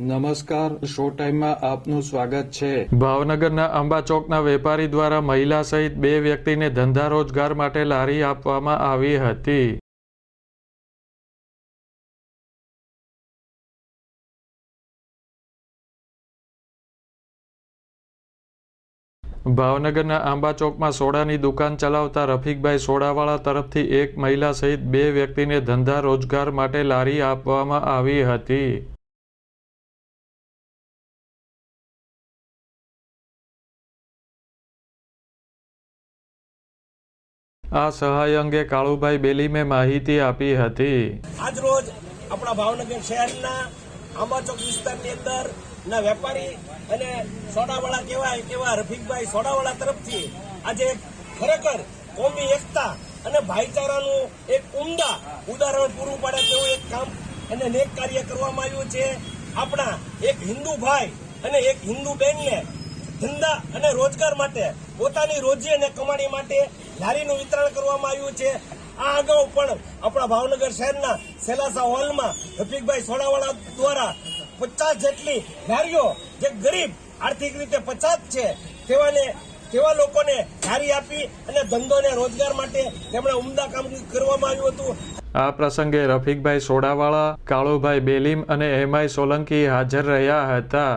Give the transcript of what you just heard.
નમસ્કાર, શો ટાઈમમાં આપનું સ્વાગત છે. ભાવનગરના અંબા ચોકના વેપારી દ્વારા મહિલા સહિત બે વ્યક્તિને ધંધા રોજગાર માટે લારી આપવામાં આવી હતી. ભાવનગરના આંબા ચોકમાં સોડાની દુકાન ચલાવતા રફીકભાઈ સોડાવાળા તરફથી એક મહિલા સહિત બે વ્યક્તિને ધંધા રોજગાર માટે લારી આપવામાં આવી હતી. આ સહાય અંગે કાળુભાઈ બેલીમે માહિતી આપી હતી. આજ રોજ આપણા ભાવનગર શહેરના આંબાચોક વિસ્તારની અંદર ના વેપારી અને સોડાવાળા કહેવાય તેવા રફીકભાઈ સોડાવાળા તરફથી આજે ખરેખર કોમી એકતા અને ભાઈચારાનું એક ઉમદા ઉદાહરણ પૂરું પાડે તેવું એક કામ અને નેક કાર્ય કરવામાં આવ્યું છે. આપણા એક હિન્દુ ભાઈ અને એક હિન્દુ બેનને ધંધા અને રોજગાર માટે પોતાની રોજી અને કમાણી માટે લારીનું વિતરણ કરવામાં આવ્યું છે. આ અગાઉ પણ આપણા ભાવનગર શહેરના સેલાસા હોલમાં રફીકભાઈ સોડાવાળા દ્વારા પચાસ જેટલી લારીઓ જે ગરીબ, આર્થિક રીતે પચાસ છે, તેવાને, તેવા લોકોને લારી આપી અને ધંધો અને રોજગાર માટે તેમણે ઉમદા કામ કરવામાં આવ્યું હતું. આ પ્રસંગે રફીકભાઈ સોડાવાળા, કાળુભાઈ બેલીમ અને એમઆઈ સોલંકી હાજર રહ્યા હતા.